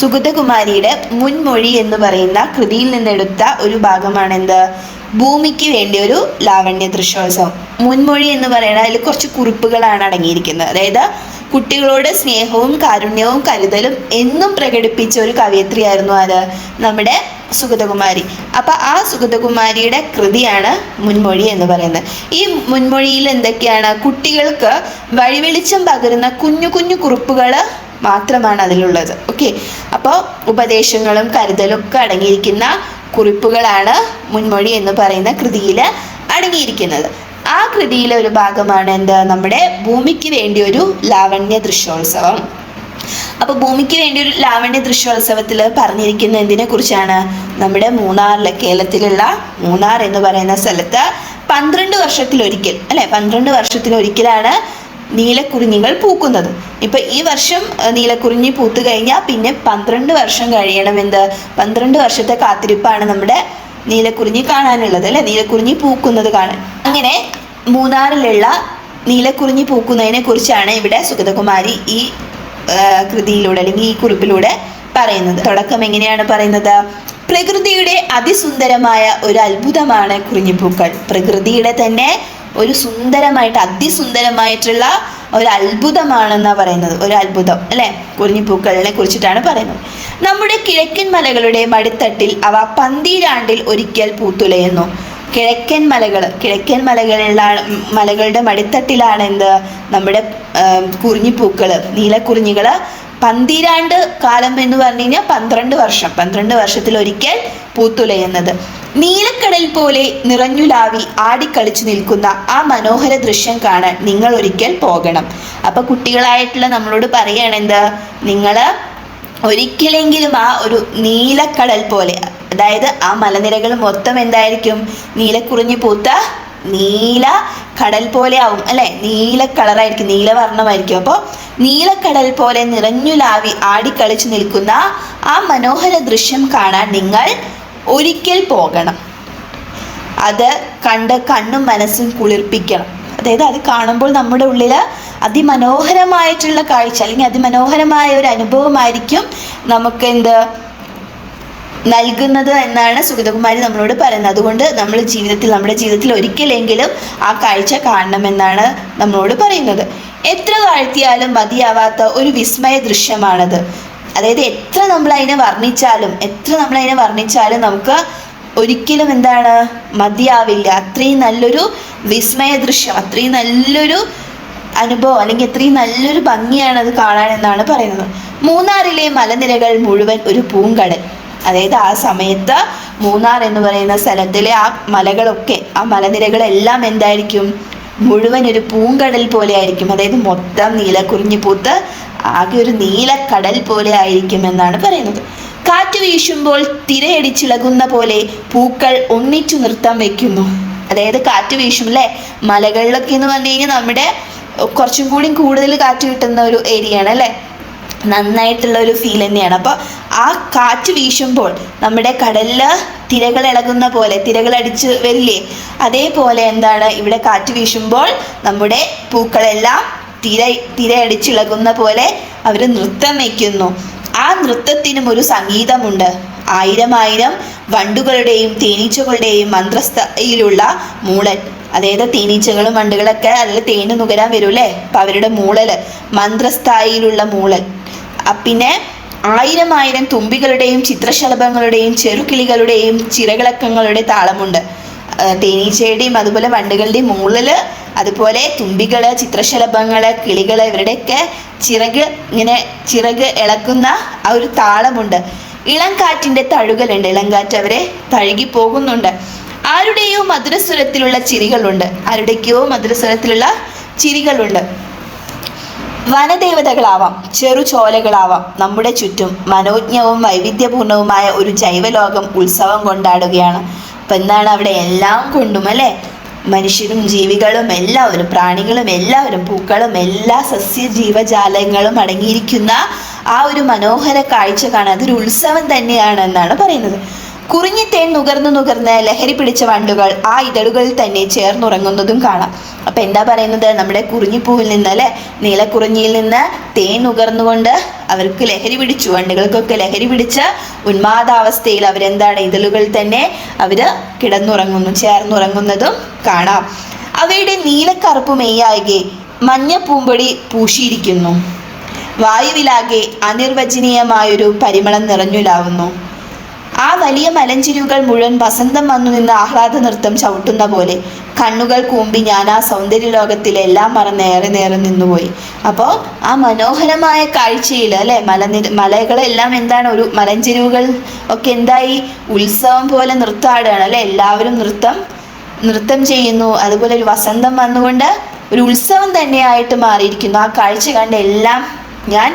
സുഗതകുമാരിയുടെ മുൻമൊഴി എന്ന് പറയുന്ന കൃതിയിൽ നിന്നെടുത്ത ഒരു ഭാഗമാണ് എന്ത് ഭൂമിക്ക് വേണ്ടി ഒരു ലാവണ്യ ദൃശ്യോത്സവം. മുൻമൊഴി എന്ന് പറയുന്നത് അതിൽ കുറച്ച് കുറിപ്പുകളാണ് അടങ്ങിയിരിക്കുന്നത്. അതായത് കുട്ടികളോട് സ്നേഹവും കാരുണ്യവും കരുതലും എന്നും പ്രകടിപ്പിച്ച ഒരു കവയത്രിയായിരുന്നു അത് നമ്മുടെ സുഗതകുമാരി. അപ്പൊ ആ സുഗതകുമാരിയുടെ കൃതിയാണ് മുൻമൊഴി എന്ന് പറയുന്നത്. ഈ മുൻമൊഴിയിൽ എന്തൊക്കെയാണ്? കുട്ടികൾക്ക് വഴിവെളിച്ചം പകരുന്ന കുഞ്ഞു കുഞ്ഞു കുറിപ്പുകൾ മാത്രമാണ് അതിലുള്ളത്. ഓക്കെ അപ്പോൾ ഉപദേശങ്ങളും കരുതലും ഒക്കെ അടങ്ങിയിരിക്കുന്ന കുറിപ്പുകളാണ് മുൻമൊഴി എന്ന് പറയുന്ന കൃതിയിൽ അടങ്ങിയിരിക്കുന്നത്. ആ കൃതിയിലെ ഒരു ഭാഗമാണ് എന്ത്? നമ്മുടെ ഭൂമിക്ക് വേണ്ടി ഒരു ലാവണ്യ ദൃശ്യോത്സവം. അപ്പോൾ ഭൂമിക്ക് വേണ്ടി ഒരു ലാവണ്യ ദൃശ്യോത്സവത്തിൽ പറഞ്ഞിരിക്കുന്ന എന്തിനെ കുറിച്ചാണ്? നമ്മുടെ മൂന്നാറിലെ കേരളത്തിലുള്ള മൂന്നാർ എന്ന് പറയുന്ന സ്ഥലത്ത് പന്ത്രണ്ട് വർഷത്തിലൊരിക്കൽ അല്ലെ? പന്ത്രണ്ട് വർഷത്തിലൊരിക്കലാണ് നീലക്കുറിഞ്ഞികൾ പൂക്കുന്നത്. ഇപ്പൊ ഈ വർഷം നീലക്കുറിഞ്ഞി പൂത്തു കഴിഞ്ഞാൽ പിന്നെ പന്ത്രണ്ട് വർഷം കഴിയണം. എന്ത്? പന്ത്രണ്ട് വർഷത്തെ കാത്തിരിപ്പാണ് നമ്മുടെ നീലക്കുറിഞ്ഞി കാണാനുള്ളത് അല്ലെ? നീലക്കുറിഞ്ഞി പൂക്കുന്നത് കാണാൻ. അങ്ങനെ മൂന്നാറിലുള്ള നീലക്കുറിഞ്ഞി പൂക്കുന്നതിനെ കുറിച്ചാണ് ഇവിടെ സുഗതകുമാരി ഈ കൃതിയിലൂടെ അല്ലെങ്കിൽ ഈ കുറിപ്പിലൂടെ പറയുന്നത്. തുടക്കം എങ്ങനെയാണ് പറയുന്നത്? പ്രകൃതിയുടെ അതിസുന്ദരമായ ഒരു അത്ഭുതമാണ് കുറിഞ്ഞിപ്പൂക്കൾ. പ്രകൃതിയുടെ തന്നെ ഒരു സുന്ദരമായിട്ട് അതിസുന്ദരമായിട്ടുള്ള ഒരു അത്ഭുതമാണെന്നാണ് പറയുന്നത്. ഒരു അത്ഭുതം അല്ലെ? കുറിഞ്ഞിപ്പൂക്കളിനെ കുറിച്ചിട്ടാണ് പറയുന്നത്. നമ്മുടെ കിഴക്കൻ മലകളുടെ മടിത്തട്ടിൽ അവ പന്തിരാണ്ടിൽ ഒരിക്കൽ പൂത്തുലയുന്നു. കിഴക്കൻ മലകൾ കിഴക്കൻ മലകളിലാണ് മലകളുടെ മടിത്തട്ടിലാണ് എന്ത്? നമ്മുടെ കുറിഞ്ഞിപ്പൂക്കൾ നീലക്കുറിഞ്ഞികൾ പന്തിരാണ്ട് കാലം എന്ന് പറഞ്ഞു കഴിഞ്ഞാൽ പന്ത്രണ്ട് വർഷം പന്ത്രണ്ട് വർഷത്തിൽ ഒരിക്കൽ പൂത്തുലയുന്നത്. നീലക്കടൽ പോലെ നിറഞ്ഞുലാവി ആടിക്കളിച്ചു നിൽക്കുന്ന ആ മനോഹര ദൃശ്യം കാണാൻ നിങ്ങൾ ഒരിക്കൽ പോകണം. അപ്പൊ കുട്ടികളായിട്ടുള്ള നമ്മളോട് പറയാണ് നിങ്ങൾ ഒരിക്കലെങ്കിലും ആ ഒരു നീലക്കടൽ പോലെ അതായത് ആ മലനിരകൾ മൊത്തം എന്തായിരിക്കും? നീലക്കുറിഞ്ഞു പൂത്ത നീല കടൽ പോലെ ആവും അല്ലെ? നീല കളറായിരിക്കും നീലവർണമായിരിക്കും അപ്പോൾ നീലക്കടൽ പോലെ നിറഞ്ഞുലാവി ആടിക്കളിച്ചു നിൽക്കുന്ന ആ മനോഹര ദൃശ്യം കാണാൻ നിങ്ങൾ ഒരിക്കൽ പോകണം. അത് കണ്ട് കണ്ണും മനസ്സും കുളിർപ്പിക്കണം. അതായത് അത് കാണുമ്പോൾ നമ്മുടെ ഉള്ളിൽ അതിമനോഹരമായിട്ടുള്ള കാഴ്ച അല്ലെങ്കിൽ അതിമനോഹരമായ ഒരു അനുഭവമായിരിക്കും നമുക്ക് എന്ത് നൽകുന്നത് എന്നാണ് സുഗതകുമാരി നമ്മളോട് പറയുന്നത്. അതുകൊണ്ട് നമ്മൾ ജീവിതത്തിൽ നമ്മുടെ ജീവിതത്തിൽ ഒരിക്കലെങ്കിലും ആ കാഴ്ച കാണണമെന്നാണ് നമ്മളോട് പറയുന്നത്. എത്ര താഴ്ത്തിയാലും മതിയാവാത്ത ഒരു വിസ്മയ ദൃശ്യമാണത്. അതായത് എത്ര നമ്മൾ അതിനെ വർണിച്ചാലും എത്ര നമ്മൾ അതിനെ വർണിച്ചാലും നമുക്ക് ഒരിക്കലും എന്താണ് മതിയാവില്ല. അത്രയും നല്ലൊരു വിസ്മയ ദൃശ്യം അത്രയും നല്ലൊരു അനുഭവം അല്ലെങ്കിൽ അത്രയും നല്ലൊരു ഭംഗിയാണ് അത് കാണാൻ എന്നാണ് പറയുന്നത്. മൂന്നാറിലെ മലനിരകൾ മുഴുവൻ ഒരു പൂങ്കടൽ. അതായത് ആ സമയത്ത് മൂന്നാർ എന്ന് പറയുന്ന സ്ഥലത്തിലെ ആ മലകളൊക്കെ ആ മലനിരകളെല്ലാം എന്തായിരിക്കും? മുഴുവൻ ഒരു പൂങ്കടൽ പോലെ ആയിരിക്കും. അതായത് മൊത്തം നീലക്കുറിഞ്ഞി പൂത്ത് ആകെ ഒരു നീലക്കടൽ പോലെ ആയിരിക്കും എന്നാണ് പറയുന്നത്. കാറ്റ് വീശുമ്പോൾ തിരയടിച്ചിളകുന്ന പോലെ പൂക്കൾ ഒന്നിച്ചു നൃത്തം വെക്കുന്നു അതായത് കാറ്റ് വീശും അല്ലേ മലകളിലൊക്കെ എന്ന് പറഞ്ഞു കഴിഞ്ഞാൽ നമ്മുടെ കുറച്ചും കൂടി കൂടുതൽ കാറ്റ് കിട്ടുന്ന ഒരു ഏരിയ ആണ് അല്ലേ? നന്നായിട്ടുള്ള ഒരു ഫീൽ തന്നെയാണ്. അപ്പോൾ ആ കാറ്റ് വീശുമ്പോൾ നമ്മുടെ കടലിൽ തിരകൾ ഇളകുന്ന പോലെ തിരകൾ അടിച്ച് വരില്ലേ? അതേപോലെ എന്താണ് ഇവിടെ കാറ്റ് വീശുമ്പോൾ നമ്മുടെ പൂക്കളെല്ലാം തിര തിരയടിച്ചിളകുന്ന പോലെ അവർ നൃത്തം വയ്ക്കുന്നു. ആ നൃത്തത്തിനും ഒരു സംഗീതമുണ്ട്. ആയിരം ആയിരം വണ്ടുകളുടെയും തേനീച്ചകളുടെയും മന്ത്രസ്ഥയിലുള്ള മൂളൽ. അതായത് തേനീച്ചകളും വണ്ടുകളൊക്കെ അതിൽ തേന് നുകരാൻ വരൂലേ അപ്പം അവരുടെ മൂളൽ മന്ത്രസ്ഥായിലുള്ള മൂളൽ. പിന്നെ ആയിരം ആയിരം തുമ്പികളുടെയും ചിത്രശലഭങ്ങളുടെയും ചെറുകിളികളുടെയും ചിറകിളക്കങ്ങളുടെ താളമുണ്ട്. തേനീച്ചയുടെയും അതുപോലെ വണ്ടുകളുടെയും മുകളിൽ അതുപോലെ തുമ്പികൾ ചിത്രശലഭങ്ങൾ കിളികൾ ഇവരുടെയൊക്കെ ചിറക് ഇങ്ങനെ ചിറക് ഇളക്കുന്ന ആ ഒരു താളമുണ്ട്. ഇളം കാറ്റിന്റെ തഴുകലുണ്ട്. ഇളം കാറ്റ് അവരെ തഴുകി പോകുന്നുണ്ട്. ആരുടെയോ മധുരസ്വരത്തിലുള്ള ചിരികളുണ്ട്. ആരുടെയൊക്കെയോ മധുരസ്വരത്തിലുള്ള ചിരികളുണ്ട്. വനദേവതകളാവാം ചെറു ചോലകളാവാം നമ്മുടെ ചുറ്റും മനോജ്ഞവും വൈവിധ്യപൂർണവുമായ ഒരു ജൈവലോകം ഉത്സവം കൊണ്ടാടുകയാണ്. അപ്പം എന്താണ് അവിടെ എല്ലാം കൊണ്ടും അല്ലേ? മനുഷ്യരും ജീവികളും എല്ലാവരും പ്രാണികളും എല്ലാവരും പൂക്കളും എല്ലാ സസ്യ ജീവജാലങ്ങളും അടങ്ങിയിരിക്കുന്ന ആ ഒരു മനോഹര കാഴ്ച കാണാൻ അതൊരു ഉത്സവം തന്നെയാണ് എന്നാണ് പറയുന്നത് കുറിഞ്ഞിത്തേൻ നുകർന്ന് നുകർന്ന് ലഹരി പിടിച്ച വണ്ടുകൾ ആ ഇതളുകളിൽ തന്നെ ചേർന്നുറങ്ങുന്നതും കാണാം. അപ്പൊ എന്താ പറയുന്നത്? നമ്മുടെ കുറിഞ്ഞിപ്പൂവിൽ നിന്ന് അല്ലെ? നീലക്കുറിഞ്ഞിയിൽ നിന്ന് തേൻ നുകർന്നുകൊണ്ട് അവർക്ക് ലഹരി പിടിച്ചു. വണ്ടുകൾക്കൊക്കെ ലഹരി പിടിച്ച ഉന്മാദാവസ്ഥയിൽ അവരെന്താണ്? ഇതളുകളിൽ തന്നെ അവർ കിടന്നുറങ്ങുന്നു ചേർന്നുറങ്ങുന്നതും കാണാം. അവയുടെ നീലക്കറുപ്പ് മെയ്യാകെ മഞ്ഞ പൂമ്പൊടി പൂശിയിരിക്കുന്നു. വായുവിലാകെ അനിർവചനീയമായൊരു പരിമളം നിറഞ്ഞുലാവുന്നു. വലിയ മലഞ്ചിരിവുകൾ മുഴുവൻ വസന്തം വന്നു നിന്ന് ആഹ്ലാദ നൃത്തം ചവിട്ടുന്ന പോലെ. കണ്ണുകൾ കൂമ്പി ഞാൻ ആ സൗന്ദര്യ ലോകത്തിൽ എല്ലാം മറന്ന് ഏറെ നേരം നിന്നുപോയി. അപ്പോൾ ആ മനോഹരമായ കാഴ്ചയിൽ അല്ലെ? മലനിര മലകളെല്ലാം എന്താണ് ഒരു മലഞ്ചെരിവുകൾ? ഒക്കെ എന്തായി? ഉത്സവം പോലെ നൃത്തമാടുകയാണ് അല്ലെ? എല്ലാവരും നൃത്തം നൃത്തം ചെയ്യുന്നു. അതുപോലെ ഒരു വസന്തം വന്നുകൊണ്ട് ഒരു ഉത്സവം തന്നെയായിട്ട് മാറിയിരിക്കുന്നു. ആ കാഴ്ച കണ്ട് എല്ലാം ഞാൻ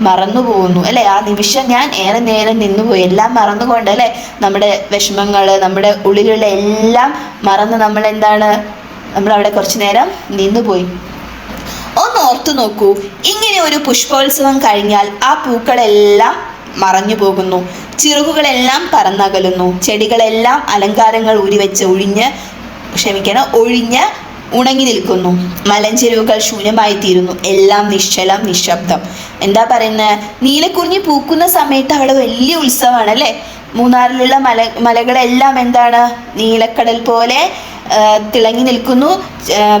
മറന്നു പോകുന്നു അല്ലെ? ആ നിമിഷം ഞാൻ ഏറെ നേരം നിന്നുപോയി. എല്ലാം മറന്നുകൊണ്ട് അല്ലെ? നമ്മുടെ വിഷമങ്ങൾ നമ്മുടെ ഉള്ളിലുള്ള എല്ലാം മറന്ന് നമ്മൾ എന്താണ് നമ്മൾ അവിടെ കുറച്ചു നേരം നിന്നുപോയി. ഒന്ന് ഓർത്തു നോക്കൂ. ഇങ്ങനെ ഒരു പുഷ്പോത്സവം കഴിഞ്ഞാൽ ആ പൂക്കളെല്ലാം മറഞ്ഞു പോകുന്നു. ചിറകുകളെല്ലാം പറന്നകലുന്നു. ചെടികളെല്ലാം അലങ്കാരങ്ങൾ ഊരിവെച്ച് ഒഴിഞ്ഞ് ക്ഷമിക്കണം ഒഴിഞ്ഞ് ഉണങ്ങി നിൽക്കുന്നു. മലഞ്ചെരുവുകൾ ശൂന്യമായി തീരുന്നു എല്ലാം നിശ്ചലം നിശബ്ദം. എന്താ പറയുന്നത് നീലക്കുറിഞ്ഞി പൂക്കുന്ന സമയത്ത് അവിടെ വലിയ ഉത്സവമാണ് അല്ലേ മൂന്നാറിലുള്ള മല മലകളെല്ലാം എന്താണ്? നീലക്കടൽ പോലെ തിളങ്ങി നിൽക്കുന്നു.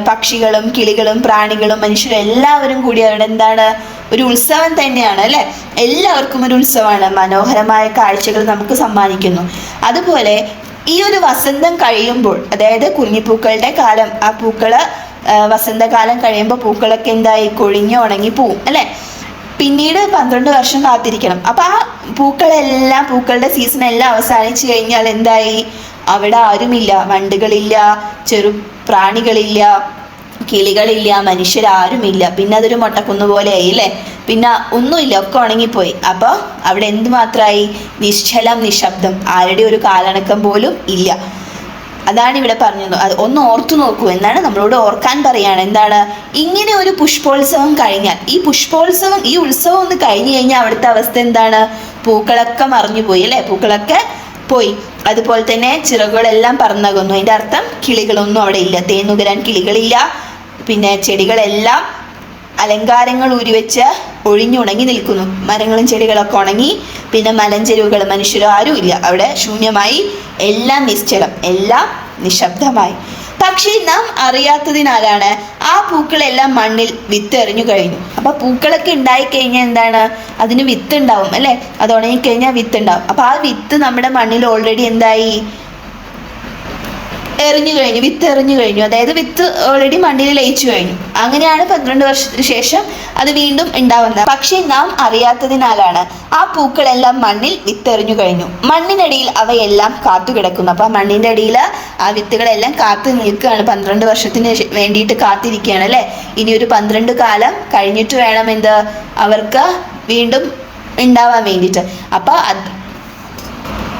പക്ഷികളും കിളികളും പ്രാണികളും മനുഷ്യരും എല്ലാവരും കൂടി അവിടെ എന്താണ്? ഒരു ഉത്സവം തന്നെയാണ് അല്ലേ? എല്ലാവർക്കും ഒരു ഉത്സവമാണ്. മനോഹരമായ കാഴ്ചകൾ നമുക്ക് സമ്മാനിക്കുന്നു. അതുപോലെ ഈ ഒരു വസന്തം കഴിയുമ്പോൾ അതായത് കുഞ്ഞിപ്പൂക്കളുടെ കാലം ആ പൂക്കൾ വസന്തകാലം കഴിയുമ്പോൾ പൂക്കളൊക്കെ എന്തായി? കൊഴിഞ്ഞ് ഉണങ്ങി പോവും അല്ലേ? പിന്നീട് പന്ത്രണ്ട് വർഷം കാത്തിരിക്കണം. അപ്പൊ ആ പൂക്കളെല്ലാം പൂക്കളുടെ സീസൺ എല്ലാം അവസാനിച്ചു കഴിഞ്ഞാൽ എന്തായി? അവിടെ ആരുമില്ല. വണ്ടുകളില്ല ചെറു പ്രാണികളില്ല. കിളികളില്ല മനുഷ്യരാരുമില്ല. പിന്നെ അതൊരു മൊട്ടക്കുന്ന് പോലെയായി അല്ലേ? പിന്നെ ഒന്നുമില്ല ഒക്കെ ഉണങ്ങിപ്പോയി. അപ്പോൾ അവിടെ എന്ത് മാത്രമായി നിശ്ചലം നിശബ്ദം. ആരുടെ ഒരു കാലണക്കം പോലും ഇല്ല. അതാണ് ഇവിടെ പറഞ്ഞത്. അത് ഒന്ന് ഓർത്തു നോക്കൂ. എന്നാണ് നമ്മളോട് ഓർക്കാൻ പറയുകയാണ് എന്താണ്? ഇങ്ങനെ ഒരു പുഷ്പോത്സവം കഴിഞ്ഞാൽ ഈ പുഷ്പോത്സവം ഈ ഉത്സവം ഒന്ന് കഴിഞ്ഞു കഴിഞ്ഞാൽ അവിടുത്തെ അവസ്ഥ എന്താണ്? പൂക്കളൊക്കെ മറിഞ്ഞു പോയി അല്ലേ? പൂക്കളൊക്കെ പോയി. അതുപോലെ തന്നെ ചിറകുകളെല്ലാം പറന്നകുന്നു. അതിന്റെ അർത്ഥം കിളികളൊന്നും അവിടെ ഇല്ല. തേനുകരാൻ കിളികളില്ല. പിന്നെ ചെടികളെല്ലാം അലങ്കാരങ്ങൾ ഊരിവെച്ച് ഒഴിഞ്ഞുണങ്ങി നിൽക്കുന്നു. മരങ്ങളും ചെടികളൊക്കെ ഉണങ്ങി. പിന്നെ മലഞ്ചെരുവുകൾ മനുഷ്യരും ആരും ഇല്ല. അവിടെ ശൂന്യമായി എല്ലാം നിശ്ചലം. എല്ലാം നിശബ്ദമായി. പക്ഷേ നാം അറിയാത്തതിനാലാണ് ആ പൂക്കളെല്ലാം മണ്ണിൽ വിത്ത് എറിഞ്ഞു കഴിഞ്ഞു. അപ്പൊ പൂക്കളൊക്കെ ഉണ്ടായി കഴിഞ്ഞാൽ എന്താണ്? അതിന് വിത്ത് ഉണ്ടാവും അല്ലെ? അത് ഉണങ്ങിക്കഴിഞ്ഞാൽ വിത്ത് ഉണ്ടാവും. അപ്പൊ ആ വിത്ത് നമ്മുടെ മണ്ണിൽ ഓൾറെഡി എന്തായി? എറിഞ്ഞു കഴിഞ്ഞു വിത്ത് എറിഞ്ഞു കഴിഞ്ഞു. അതായത് വിത്ത് ഓൾറെഡി മണ്ണിൽ ലയിച്ചു കഴിഞ്ഞു. അങ്ങനെയാണ് പന്ത്രണ്ട് വർഷത്തിന് ശേഷം അത് വീണ്ടും ഉണ്ടാവുന്നത്. പക്ഷേ നാം അറിയാത്തതിനാലാണ് ആ പൂക്കളെല്ലാം മണ്ണിൽ വിത്തെറിഞ്ഞു കഴിഞ്ഞു. മണ്ണിനടിയിൽ അവയെല്ലാം കാത്തു കിടക്കുന്നു. മണ്ണിന്റെ അടിയിൽ ആ വിത്തുകളെല്ലാം കാത്തു നിൽക്കുകയാണ്. പന്ത്രണ്ട് വർഷത്തിന് വേണ്ടിയിട്ട് കാത്തിരിക്കുകയാണ് അല്ലെ? ഇനി ഒരു പന്ത്രണ്ട് കാലം കഴിഞ്ഞിട്ട് വേണം എന്ത്? അവർക്ക് വീണ്ടും ഉണ്ടാവാൻ വേണ്ടിയിട്ട്. അപ്പൊ അത്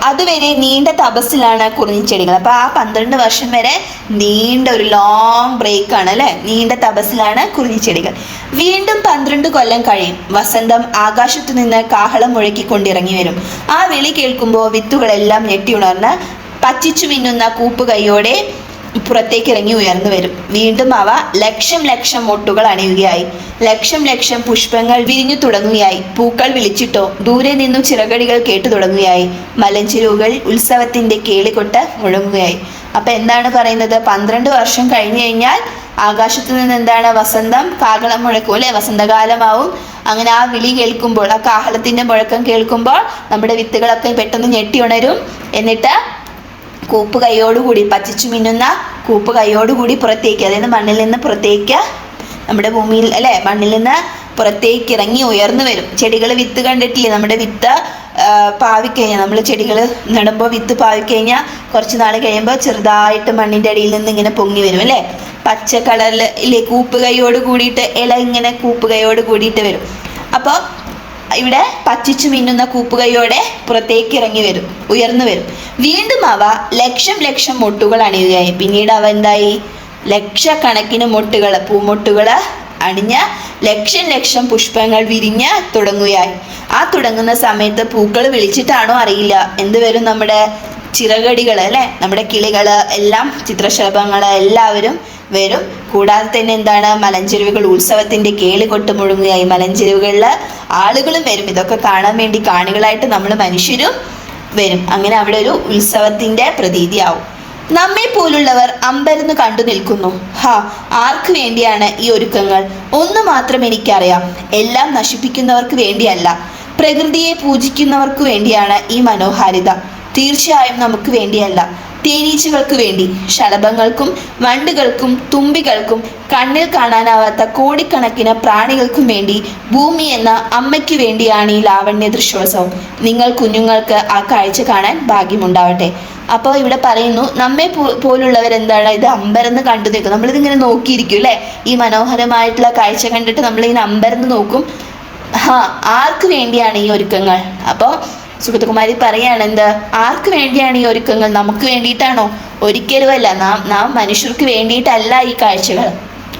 അതുവരെ നീണ്ട തപസ്സിലാണ് കുറിഞ്ഞിച്ചെടികൾ. അപ്പൊ ആ പന്ത്രണ്ട് വർഷം വരെ നീണ്ട ഒരു ലോങ് ബ്രേക്ക് ആണ് അല്ലെ? നീണ്ട തപസ്സിലാണ് കുറിഞ്ഞിച്ചെടികൾ. വീണ്ടും പന്ത്രണ്ട് കൊല്ലം കഴിയും. വസന്തം ആകാശത്തു നിന്ന് കാഹളം മുഴക്കിക്കൊണ്ടിറങ്ങി വരും ആ വിളി കേൾക്കുമ്പോൾ വിത്തുകളെല്ലാം ഞെട്ടിയുണർന്ന് പച്ചിച്ചു മിന്നുന്ന കൂപ്പ് കൈയോടെ പുറത്തേക്ക് ഇറങ്ങി ഉയർന്നു വരും. വീണ്ടും അവ ലക്ഷം ലക്ഷം മൊട്ടുകൾ അണിയുകയായി. ലക്ഷം ലക്ഷം പുഷ്പങ്ങൾ വിരിഞ്ഞു തുടങ്ങുകയായി. പൂക്കൾ വിളിച്ചിട്ടോ ദൂരെ നിന്നു ചിറകടികൾ കേട്ടു തുടങ്ങുകയായി. മലഞ്ചിരുവുകൾ ഉത്സവത്തിന്റെ കേളികൊട്ട് മുഴങ്ങുകയായി. അപ്പൊ എന്താണ് പറയുന്നത്? പന്ത്രണ്ട് വർഷം കഴിഞ്ഞു കഴിഞ്ഞാൽ ആകാശത്ത് നിന്ന് എന്താണ് വസന്തം? കാകളം മുഴക്കും അല്ലെ? വസന്തകാലമാവും. അങ്ങനെ ആ വിളി കേൾക്കുമ്പോൾ ആ കാഹളത്തിന്റെ മുഴക്കം കേൾക്കുമ്പോൾ നമ്മുടെ വിത്തുകളൊക്കെ പെട്ടെന്ന് ഞെട്ടി ഉണരും. എന്നിട്ട് കൂപ്പ് കൈയോടുകൂടി പച്ചിച്ചു മിന്നുന്ന കൂപ്പ് കൈയോടുകൂടി പുറത്തേക്ക് അതായത് മണ്ണിൽ നിന്ന് പുറത്തേക്ക് നമ്മുടെ ഭൂമിയിൽ അല്ലെ? മണ്ണിൽ നിന്ന് പുറത്തേക്ക് ഇറങ്ങി ഉയർന്നു വരും. ചെടികൾ വിത്ത് കണ്ടിട്ടില്ലേ? നമ്മുടെ വിത്ത് പാവിക്കഴിഞ്ഞാൽ നമ്മൾ ചെടികൾ നടുമ്പോൾ വിത്ത് പാവിക്കഴിഞ്ഞാൽ കുറച്ച് നാൾ കഴിയുമ്പോൾ ചെറുതായിട്ട് മണ്ണിന്റെ അടിയിൽ നിന്ന് ഇങ്ങനെ പൊങ്ങി വരും അല്ലേ? പച്ച കളറിൽ ഇല്ലേ? കൂപ്പ് കൈയോട് കൂടിയിട്ട് ഇല ഇങ്ങനെ കൂപ്പ് കൈയോട് കൂടിയിട്ട് വരും. അപ്പോൾ ഇവിടെ പച്ചിച്ചു മിന്നുന്ന കൂപ്പുകയോടെ പുറത്തേക്ക് ഇറങ്ങി വരും ഉയർന്നു വരും. വീണ്ടും അവ ലക്ഷം ലക്ഷം മൊട്ടുകൾ അണിയുകയായി. പിന്നീട് അവ എന്തായി? ലക്ഷക്കണക്കിന് മൊട്ടുകൾ പൂമൊട്ടുകൾ അണിഞ്ഞ ലക്ഷം ലക്ഷം പുഷ്പങ്ങൾ വിരിഞ്ഞ് തുടങ്ങുകയായി. ആ തുടങ്ങുന്ന സമയത്ത് പൂക്കൾ വിളിച്ചിട്ടാണോ അറിയില്ല. എന്ത് വരും നമ്മുടെ ചിറകടികൾ അല്ലെ? നമ്മുടെ കിളികൾ എല്ലാം ചിത്രശലഭങ്ങൾ എല്ലാവരും വരും. കൂടാതെ തന്നെ എന്താണ് മലഞ്ചെരുവുകൾ ഉത്സവത്തിന്റെ കേളി കൊട്ട് മുഴുങ്ങുകയായി. മലഞ്ചെരുവുകളിൽ ആളുകളും വരും. ഇതൊക്കെ കാണാൻ വേണ്ടി കാണികളായിട്ട് നമ്മൾ മനുഷ്യരും വരും. അങ്ങനെ അവിടെ ഒരു ഉത്സവത്തിന്റെ പ്രതീതി പ്രതീതിയാവും. നമ്മെ പോലുള്ളവർ അമ്പരന്ന് കണ്ടു നിൽക്കുന്നു. ഹാ ആർക്ക് വേണ്ടിയാണ് ഈ ഒരുക്കങ്ങൾ? ഒന്ന് മാത്രം എനിക്കറിയാം. എല്ലാം നശിപ്പിക്കുന്നവർക്ക് വേണ്ടിയല്ല. പ്രകൃതിയെ പൂജിക്കുന്നവർക്ക് വേണ്ടിയാണ് ഈ മനോഹാരിത. തീർച്ചയായും നമുക്ക് വേണ്ടിയല്ല. തേനീച്ചകൾക്ക് വേണ്ടി ശലഭങ്ങൾക്കും വണ്ടുകൾക്കും തുമ്പികൾക്കും കണ്ണിൽ കാണാനാവാത്ത കോടിക്കണക്കിന് പ്രാണികൾക്കും വേണ്ടി ഭൂമി എന്ന അമ്മയ്ക്ക് വേണ്ടിയാണ് ഈ ലാവണ്യ ദൃശ്യോത്സവം. നിങ്ങൾ കുഞ്ഞുങ്ങൾക്ക് ആ കാഴ്ച കാണാൻ ഭാഗ്യമുണ്ടാവട്ടെ. അപ്പോൾ ഇവിടെ പറയുന്നു നമ്മെ പോലുള്ളവർ എന്താണ് ഇത് അമ്പരന്ന് കണ്ടു നിൽക്കും നമ്മളിതിങ്ങനെ നോക്കിയിരിക്കും അല്ലേ? ഈ മനോഹരമായിട്ടുള്ള കാഴ്ച കണ്ടിട്ട് നമ്മളിങ്ങനെ അമ്പരന്ന് നോക്കും. ഹാ ആർക്ക് വേണ്ടിയാണ് ഈ ഒരുക്കങ്ങൾ? അപ്പോൾ സുഗതകുമാരി പറയാണ് എന്ത് ആർക്ക് വേണ്ടിയാണ് ഈ ഒരുക്കങ്ങൾ? നമുക്ക് വേണ്ടിയിട്ടാണോ? ഒരിക്കലുമല്ല നാം നാം മനുഷ്യർക്ക് വേണ്ടിയിട്ടല്ല ഈ കാഴ്ചകൾ.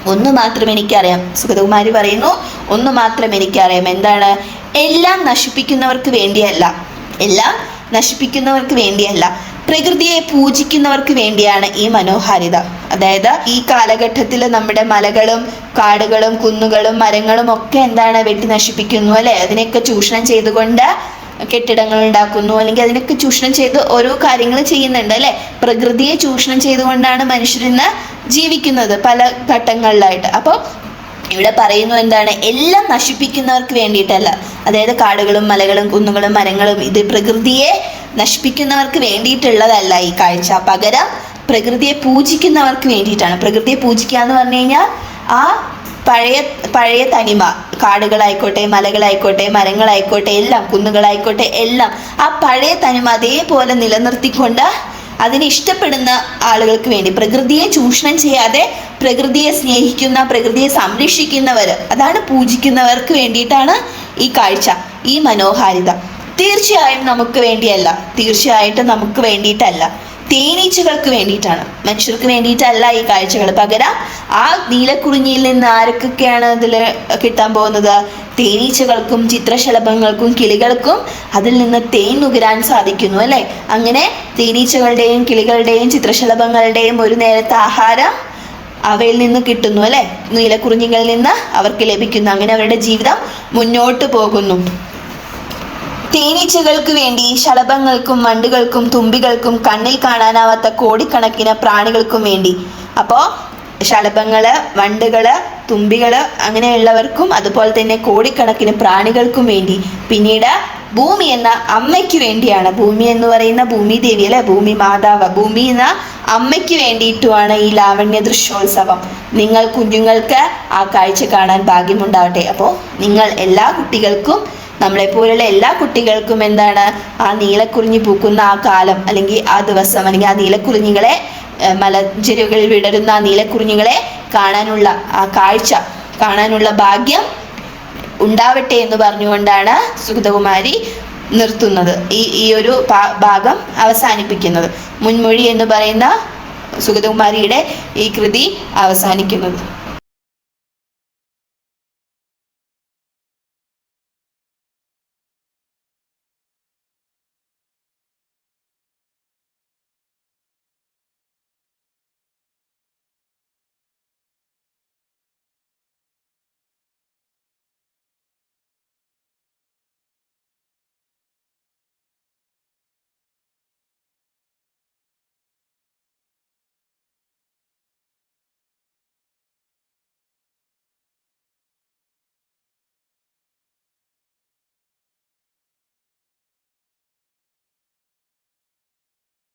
ഒന്ന് മാത്രം എനിക്കറിയാം സുഗതകുമാരി പറയുന്നു. ഒന്ന് മാത്രം എനിക്കറിയാം. എന്താണ്? എല്ലാം നശിപ്പിക്കുന്നവർക്ക് വേണ്ടിയല്ല. എല്ലാം നശിപ്പിക്കുന്നവർക്ക് വേണ്ടിയല്ല. പ്രകൃതിയെ പൂജിക്കുന്നവർക്ക് വേണ്ടിയാണ് ഈ മനോഹാരിത. അതായത് ഈ കാലഘട്ടത്തിൽ നമ്മുടെ മലകളും കാടുകളും കുന്നുകളും മരങ്ങളും ഒക്കെ എന്താണ് വെട്ടി നശിപ്പിക്കുന്നു അല്ലെ? അതിനെയൊക്കെ ചൂഷണം ചെയ്തുകൊണ്ട് കെട്ടിടങ്ങൾ ഉണ്ടാക്കുന്നു അല്ലെങ്കിൽ അതിനൊക്കെ ചൂഷണം ചെയ്ത് ഓരോ കാര്യങ്ങൾ ചെയ്യുന്നുണ്ട് അല്ലെ? പ്രകൃതിയെ ചൂഷണം ചെയ്തുകൊണ്ടാണ് മനുഷ്യരിന്ന് ജീവിക്കുന്നത് പല ഘട്ടങ്ങളിലായിട്ട്. അപ്പോൾ ഇവിടെ പറയുന്നു എന്താണ്? എല്ലാം നശിപ്പിക്കുന്നവർക്ക് വേണ്ടിയിട്ടല്ല. അതായത് കാടുകളും മലകളും കുന്നുകളും മരങ്ങളും ഇത് പ്രകൃതിയെ നശിപ്പിക്കുന്നവർക്ക് വേണ്ടിയിട്ടുള്ളതല്ല ഈ കാഴ്ച. പകരം പ്രകൃതിയെ പൂജിക്കുന്നവർക്ക് വേണ്ടിയിട്ടാണ്. പ്രകൃതിയെ പൂജിക്കുക എന്ന് പറഞ്ഞു കഴിഞ്ഞാൽ ആ പഴയ പഴയ തനിമ. കാടുകളായിക്കോട്ടെ മലകളായിക്കോട്ടെ മരങ്ങളായിക്കോട്ടെ എല്ലാം കുന്നുകളായിക്കോട്ടെ എല്ലാം ആ പഴയ തനിമ അതേപോലെ നിലനിർത്തിക്കൊണ്ട് അതിനെ ഇഷ്ടപ്പെടുന്ന ആളുകൾക്ക് വേണ്ടി പ്രകൃതിയെ ചൂഷണം ചെയ്യാതെ പ്രകൃതിയെ സ്നേഹിക്കുന്ന പ്രകൃതിയെ സംരക്ഷിക്കുന്നവർ അതാണ് പൂജിക്കുന്നവർക്ക് വേണ്ടിയിട്ടാണ് ഈ കാഴ്ച ഈ മനോഹാരിത. തീർച്ചയായും നമുക്ക് വേണ്ടിയല്ല തീർച്ചയായിട്ടും നമുക്ക് വേണ്ടിയിട്ടല്ല. തേനീച്ചകൾക്ക് വേണ്ടിയിട്ടാണ്. മനുഷ്യർക്ക് വേണ്ടിയിട്ടല്ല ഈ കാഴ്ചകൾ. പകരം ആ നീലക്കുറിഞ്ഞിയിൽ നിന്ന് ആർക്കൊക്കെയാണ് അതിൽ കിട്ടാൻ പോകുന്നത്? തേനീച്ചകൾക്കും ചിത്രശലഭങ്ങൾക്കും കിളികൾക്കും അതിൽ നിന്ന് തേൻ നുകരാൻ സാധിക്കുന്നു അല്ലേ? അങ്ങനെ തേനീച്ചകളുടെയും കിളികളുടെയും ചിത്രശലഭങ്ങളുടെയും ഒരു നേരത്തെ ആഹാരം അവയിൽ നിന്ന് കിട്ടുന്നു അല്ലേ? നീലക്കുറിഞ്ഞികളിൽ നിന്ന് അവർക്ക് ലഭിക്കുന്നു. അങ്ങനെ അവരുടെ ജീവിതം മുന്നോട്ട് പോകുന്നു. തേനീച്ചകൾക്ക് വേണ്ടി ശലഭങ്ങൾക്കും വണ്ടുകൾക്കും തുമ്പികൾക്കും കണ്ണിൽ കാണാനാവാത്ത കോടിക്കണക്കിന് പ്രാണികൾക്കും വേണ്ടി. അപ്പോൾ ശലഭങ്ങൾ വണ്ടുകൾ തുമ്പികൾ അങ്ങനെയുള്ളവർക്കും അതുപോലെ തന്നെ കോടിക്കണക്കിന് പ്രാണികൾക്കും വേണ്ടി. പിന്നീട് ഭൂമി എന്ന അമ്മയ്ക്ക് വേണ്ടിയാണ്. ഭൂമി എന്ന് പറയുന്ന ഭൂമി ദേവി അല്ലെ? ഭൂമി മാതാവ്. ഭൂമി എന്ന അമ്മയ്ക്ക് വേണ്ടിയിട്ടുമാണ് ഈ ലാവണ്യ ദൃശ്യോത്സവം. നിങ്ങൾ കുഞ്ഞുങ്ങൾക്ക് ആ കാഴ്ച കാണാൻ ഭാഗ്യമുണ്ടാവട്ടെ. അപ്പോൾ നിങ്ങൾ എല്ലാ കുട്ടികൾക്കും നമ്മളെപ്പോലുള്ള എല്ലാ കുട്ടികൾക്കും എന്താണ് ആ നീലക്കുറിഞ്ഞി പൂക്കുന്ന ആ കാലം അല്ലെങ്കിൽ ആ ദിവസം അല്ലെങ്കിൽ ആ നീലക്കുറിഞ്ഞികളെ മലഞ്ചെരുവുകളിൽ വിടരുന്ന ആ നീലക്കുറിഞ്ഞികളെ കാണാനുള്ള ആ കാഴ്ച കാണാനുള്ള ഭാഗ്യം ഉണ്ടാവട്ടെ എന്ന് പറഞ്ഞുകൊണ്ടാണ് സുഗതകുമാരി നിർത്തുന്നത്. ഈ ഈ ഒരു ഭാഗം അവസാനിപ്പിക്കുന്നത്. മുൻമൊഴി എന്ന് പറയുന്ന സുഗതകുമാരിയുടെ ഈ കൃതി അവസാനിക്കുന്നത്.